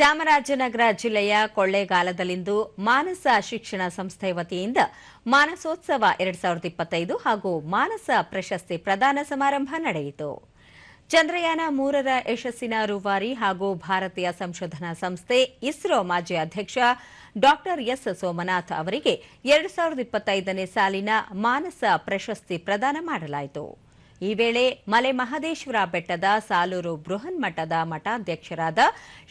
ಚಾಮರಾಜನಗರ ಜಿಲ್ಲೆಯ ಕೊಳ್ಳೇಗಾಲದಲ್ಲಿಂದು ಮಾನಸ ಶಿಕ್ಷಣ ಸಂಸ್ಥೆ ವತಿಯಿಂದ ಮಾನಸೋತ್ಸವ ಎರಡ್ ಸಾವಿರದ ಇಪ್ಪತ್ತೈದು ಹಾಗೂ ಮಾನಸ ಪ್ರಶಸ್ತಿ ಪ್ರದಾನ ಸಮಾರಂಭ ನಡೆಯಿತು. ಚಂದ್ರಯಾನ ಮೂರರ ಯಶಸ್ಸಿನ ರೂವಾರಿ ಹಾಗೂ ಭಾರತೀಯ ಸಂಶೋಧನಾ ಸಂಸ್ಥೆ ಇಸ್ರೋ ಮಾಜಿ ಅಧ್ಯಕ್ಷ ಡಾಕ್ಟರ್ ಎಸ್ ಸೋಮನಾಥ್ ಅವರಿಗೆ ಎರಡು ಸಾವಿರದ ಇಪ್ಪತ್ತೈದನೇ ಸಾಲಿನ ಮಾನಸ ಪ್ರಶಸ್ತಿ ಪ್ರದಾನ ಮಾಡಲಾಯಿತು. ಈ ವೇಳೆ ಮಲೆ ಮಹದೇಶ್ವರ ಬೆಟ್ಟದ ಸಾಲೂರು ಬೃಹನ್ ಮಠದ ಮಠಾಧ್ಯಕ್ಷರಾದ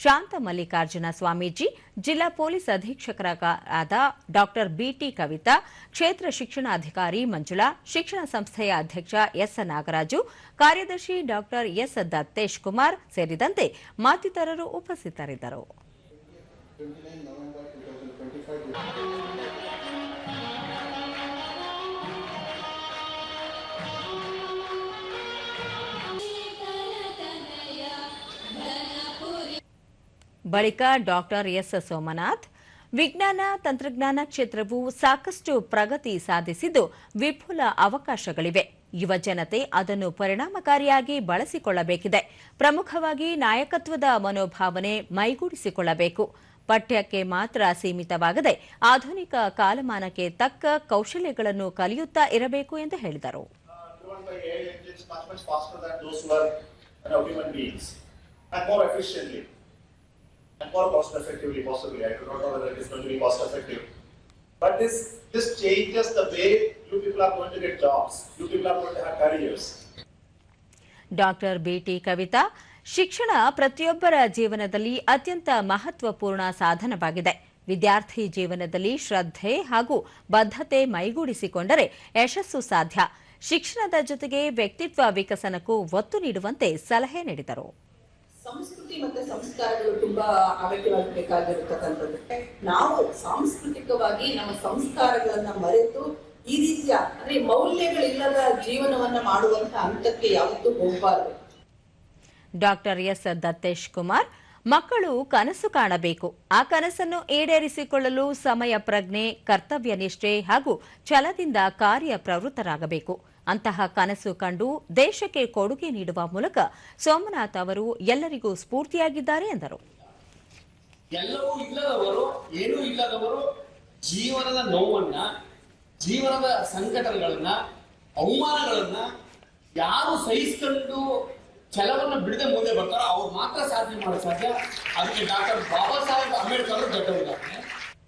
ಶಾಂತ ಮಲ್ಲಿಕಾರ್ಜುನ ಸ್ವಾಮೀಜಿ, ಜಿಲ್ಲಾ ಪೊಲೀಸ್ ಅಧೀಕ್ಷಕರಾದ ಡಾಕ್ಟರ್ ಬಿಟಿ ಕವಿತಾ, ಕ್ಷೇತ್ರ ಶಿಕ್ಷಣಾಧಿಕಾರಿ ಮಂಜುಳಾ, ಶಿಕ್ಷಣ ಸಂಸ್ಥೆಯ ಅಧ್ಯಕ್ಷ ಎಸ್ ನಾಗರಾಜು, ಕಾರ್ಯದರ್ಶಿ ಡಾ ಎಸ್ ದತ್ತೇಶ್ ಕುಮಾರ್ ಸೇರಿದಂತೆ ಮತ್ತಿತರರು ಉಪಸ್ಥಿತರಿದ್ದರು. ಬಳಿಕ ಡಾಕ್ಟರ್ ಎಸ್ ಸೋಮನಾಥ್, ವಿಜ್ಞಾನ ತಂತ್ರಜ್ಞಾನ ಕ್ಷೇತ್ರವು ಸಾಕಷ್ಟು ಪ್ರಗತಿ ಸಾಧಿಸಿದ್ದು ವಿಪುಲ ಅವಕಾಶಗಳಿವೆ. ಯುವ ಜನತೆ ಅದನ್ನು ಪರಿಣಾಮಕಾರಿಯಾಗಿ ಬಳಸಿಕೊಳ್ಳಬೇಕಿದೆ. ಪ್ರಮುಖವಾಗಿ ನಾಯಕತ್ವದ ಮನೋಭಾವನೆ ಮೈಗೂಡಿಸಿಕೊಳ್ಳಬೇಕು. ಪಠ್ಯಕ್ಕೆ ಮಾತ್ರ ಸೀಮಿತವಾಗದೆ ಆಧುನಿಕ ಕಾಲಮಾನಕ್ಕೆ ತಕ್ಕ ಕೌಶಲ್ಯಗಳನ್ನು ಕಲಿಯುತ್ತಾ ಇರಬೇಕು ಎಂದು ಹೇಳಿದರು. Efficiently and cost effectively possibly. I do not know whether it is going to be cost effective. But this, this changes the way you people are going to get jobs. You people are going to have careers. Doctor BT Kavitha ಶಿಕ್ಷಣ ಪ್ರತಿಯೊಬ್ಬರ ಜೀವನದಲ್ಲಿ ಅತ್ಯಂತ ಮಹತ್ವಪೂರ್ಣ ಸಾಧನವಾಗಿದೆ ವಿದ್ಯಾರ್ಥಿ ಜೀವನದಲ್ಲಿ ಶ್ರದ್ಧೆ ಹಾಗೂ ಬದ್ಧತೆ ಮೈಗೂಡಿಸಿಕೊಂಡರೆ ಯಶಸ್ಸು ಸಾಧ್ಯ ಶಿಕ್ಷಣದ ಜೊತೆಗೆ ವ್ಯಕ್ತಿತ್ವ ವಿಕಸನಕ್ಕೂ ಒತ್ತು ನೀಡುವಂತೆ ಸಲಹೆ ನೀಡಿದರು ಸಂಸ್ಕೃತಿ ಮತ್ತೆ ಸಂಸ್ಕಾರಗಳು ತುಂಬಾ ಅಗತ್ಯವಾಗಬೇಕಾಗಿರತಕ್ಕಂಥದ್ದು ನಾವು ಸಾಂಸ್ಕೃತಿಕವಾಗಿ ನಮ್ಮ ಸಂಸ್ಕಾರಗಳನ್ನ ಮರೆತು ಈ ರೀತಿಯ, ಅಂದ್ರೆ ಮೌಲ್ಯಗಳಿಲ್ಲದ ಜೀವನವನ್ನ ಮಾಡುವಂತ ಹಂತಕ್ಕೆ ಯಾವತ್ತೂ ಹೋಗಬಾರದು. Doctor S. ದತ್ತೇಶ್ ಕುಮಾರ್ ಮಕ್ಕಳು ಕನಸು ಕಾಣಬೇಕು. ಆ ಕನಸನ್ನು ಈಡೇರಿಸಿಕೊಳ್ಳಲು ಸಮಯ, ಪ್ರಜ್ಞೆ, ಕರ್ತವ್ಯ ನಿಷ್ಠೆ ಹಾಗೂ ಛಲದಿಂದ ಕಾರ್ಯ ಪ್ರವೃತ್ತರಾಗಬೇಕು. ಅಂತಹ ಕನಸು ಕಂಡು ದೇಶಕ್ಕೆ ಕೊಡುಗೆ ನೀಡುವ ಮೂಲಕ ಸೋಮನಾಥ್ ಅವರು ಎಲ್ಲರಿಗೂ ಸ್ಫೂರ್ತಿಯಾಗಿದ್ದಾರೆ ಎಂದರು. ಎಲ್ಲವೂ ಇಲ್ಲದವರು, ಏನೂ ಇಲ್ಲದವರು ಜೀವನದ ನೋವನ್ನ, ಜೀವನದ ಅವಮಾನಗಳನ್ನ ಯಾರು ಸಹಿಸ್ಕೊಂಡು ಛಲವನ್ನ ಬಿಡದೆ ಮುಂದೆ ಬರ್ತಾರೋ ಅವ್ರು ಮಾತ್ರ ಸಾಧನೆ ಮಾಡೋ ಸಾಧ್ಯ. ಅದಕ್ಕೆ ಡಾಕ್ಟರ್ ಬಾಬಾ ಸಾಹೇಬ್ ಅಂಬೇಡ್ಕರ್ ದೊಡ್ಡ ಉದಾಹರಣೆ